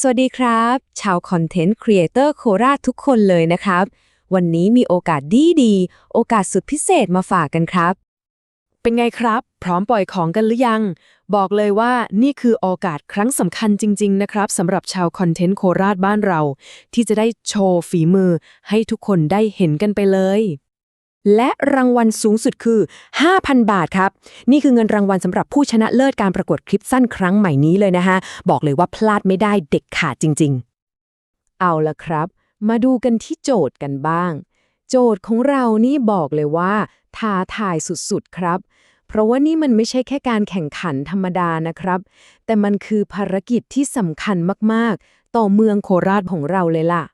สวัสดีครับ ชาวคอนเทนต์ครีเอเตอร์โคราชทุกคนเลยนะครับ วันนี้มีโอกาสดีดีๆโอกาสสุดพิเศษมาฝากกันครับ เป็นไงครับ พร้อมปล่อยของกันหรือยัง บอกเลยว่านี่คือโอกาสครั้งสำคัญจริง ๆ นะครับสำหรับชาวคอนเทนต์โคราชบ้านเรา ที่จะได้โชว์ฝีมือให้ทุกคนได้เห็นกันไปเลย และรางวัลสูงสุดคือ 5,000 บาทครับ นี่คือเงินรางวัลสำหรับผู้ชนะเลิศการประกวดคลิปสั้นครั้งใหม่นี้เลยนะฮะบอกเลยว่าพลาดไม่ได้เด็กขาดจริง ๆ เอาละครับ มาดูกันที่โจทย์กันบ้าง โจทย์ของเรานี่บอกเลยว่าท้าทายสุดๆครับ เพราะว่านี่มันไม่ใช่แค่การแข่งขันธรรมดานะครับ แต่มันคือภารกิจที่สำคัญมากๆ ต่อเมืองโคราชของเราเลยล่ะ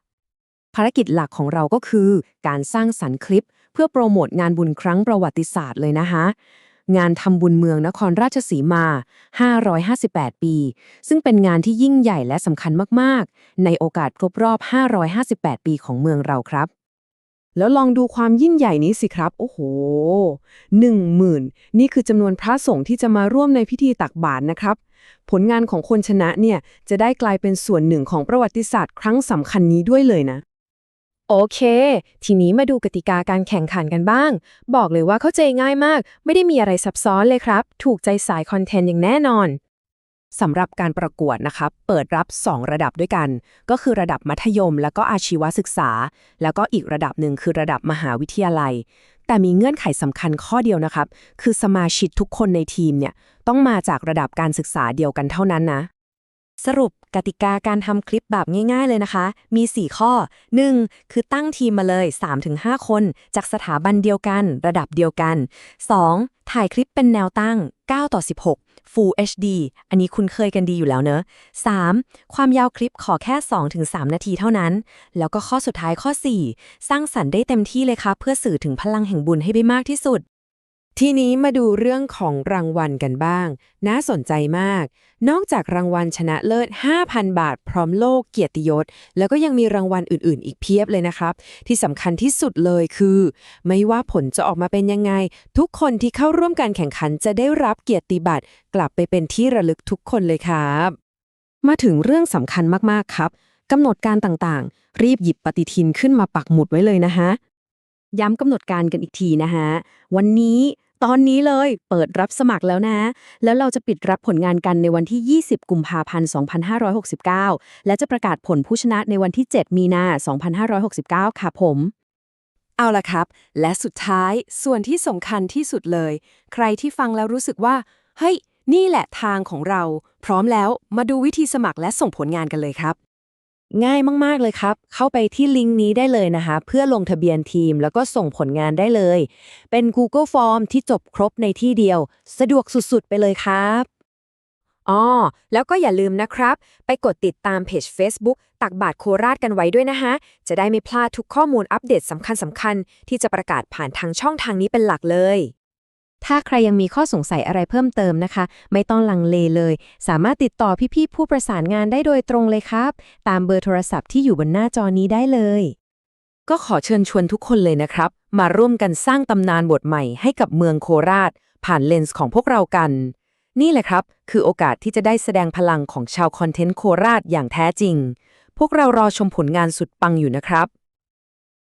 ภารกิจหลักของเราก็คือ การสร้างสรรค์คลิป เพื่อโปรโมทงานบุญครั้งประวัติศาสตร์เลยนะคะงานทำบุญเมืองนครราชสีมา 558 ปี ซึ่งเป็นงานที่ยิ่งใหญ่และสำคัญมาก ๆ ในโอกาสครบรอบ 558 ปีของเมืองเราครับ แล้วลองดูความยิ่งใหญ่นี้สิครับ โอ้โหหนึ่งหมื่นนี่คือจำนวนพระสงฆ์ที่จะมาร่วมในพิธีตักบาตรนะครับ ผลงานของคนชนะเนี่ย จะได้กลายเป็นส่วนหนึ่งของประวัติศาสตร์ครั้งสำคัญนี้ด้วยเลยนะ โอเค ทีนี้มาดูกติกาการแข่งขันกันบ้าง บอกเลยว่าเข้าใจง่ายมาก ไม่ได้มีอะไรซับซ้อนเลยครับ ถูกใจสายคอนเทนต์อย่างแน่นอนสำหรับการประกวดนะครับเปิดรับ 2 ระดับด้วยกัน ก็คือระดับมัธยม แล้วก็อาชีวศึกษา แล้วก็อีกระดับหนึ่งคือระดับมหาวิทยาลัย แต่มีเงื่อนไขสำคัญข้อเดียวนะครับ คือสมาชิกทุกคนในทีมเนี่ยต้องมาจากระดับการศึกษาเดียวกันเท่านั้นนะ สรุปกติกาการทำคลิปแบบง่ายๆเลยนะคะ มี 4 ข้อ 1. คือตั้งทีมมาเลย 3-5 คน จากสถาบันเดียวกัน ระดับเดียวกัน 2. ถ่ายคลิปเป็นแนวตั้ง 9 ต่อ 16 Full HD อันนี้คุณเคยกันดีอยู่แล้วเนอะ 3. ความยาวคลิปขอแค่ 2-3 นาทีเท่านั้น แล้วก็ข้อสุดท้ายข้อ 4 สร้างสรรค์ได้เต็มที่เลยครับเพื่อสื่อถึงพลังแห่งบุญให้ได้มากที่สุด ทีนี้มาดูเรื่องของรางวัลกันบ้าง น่าสนใจมาก นอกจากรางวัลชนะเลิศ 5,000 บาท พร้อมโลกเกียรติยศ แล้วก็ยังมีรางวัลอื่นๆ อีกเพียบเลยนะครับ ที่สำคัญที่สุดเลยคือ ไม่ว่าผลจะออกมาเป็นยังไง ทุกคนที่เข้าร่วมการแข่งขันจะได้รับเกียรติบัตรกลับไปเป็นที่ระลึกทุกคนเลยครับ มาถึงเรื่องสำคัญมากๆครับกำหนดการต่างๆ รีบหยิบปฏิทินขึ้นมาปักหมุดไว้เลยนะฮะ ย้ำกำหนดการกันอีกทีนะฮะวันนี้ตอนนี้เลยเปิดรับสมัครแล้วนะ แล้วเราจะปิดรับผลงานกันในวันที่ 20 กุมภาพันธ์ 2569 และจะประกาศผลผู้ชนะในวันที่ 7 มีนา 2569 ค่ะผม เอาละครับ และสุดท้ายส่วนที่สำคัญที่สุดเลย ใครที่ฟังแล้วรู้สึกว่า เฮ้ย นี่แหละทางของเรา พร้อมแล้วมาดูวิธีสมัครและส่งผลงานกันเลยครับ ง่ายมาก ๆ เลยครับ เข้าไปที่ลิงก์นี้ได้เลยนะคะ เพื่อลงทะเบียนทีมแล้วก็ส่งผลงานได้เลย เป็น Google Form ที่จบครบในที่เดียว สะดวกสุด ๆ ไปเลยครับอ๋อแล้วก็อย่าลืมนะครับ ไปกดติดตามเพจ Facebook ตักบาทโคราชกันไว้ด้วยนะคะ จะได้ไม่พลาดทุกข้อมูลอัปเดตสำคัญสคัญๆที่จะประกาศผ่านทางช่องทางนี้เป็นหลักเลย ถ้าใครยังมีข้อสงสัยอะไรเพิ่มเติมนะคะ ไม่ต้องลังเลเลย สามารถติดต่อพี่ๆผู้ประสานงานได้โดยตรงเลยครับ ตามเบอร์โทรศัพท์ที่อยู่บนหน้าจอนี้ได้เลย ก็ขอเชิญชวนทุกคนเลยนะครับ มาร่วมกันสร้างตำนานบทใหม่ให้กับเมืองโคราช ผ่านเลนส์ของพวกเรากัน นี่แหละครับ คือโอกาสที่จะได้แสดงพลังของชาวคอนเทนต์โคราชอย่างแท้จริง พวกเรารอชมผลงานสุดปังอยู่นะครับ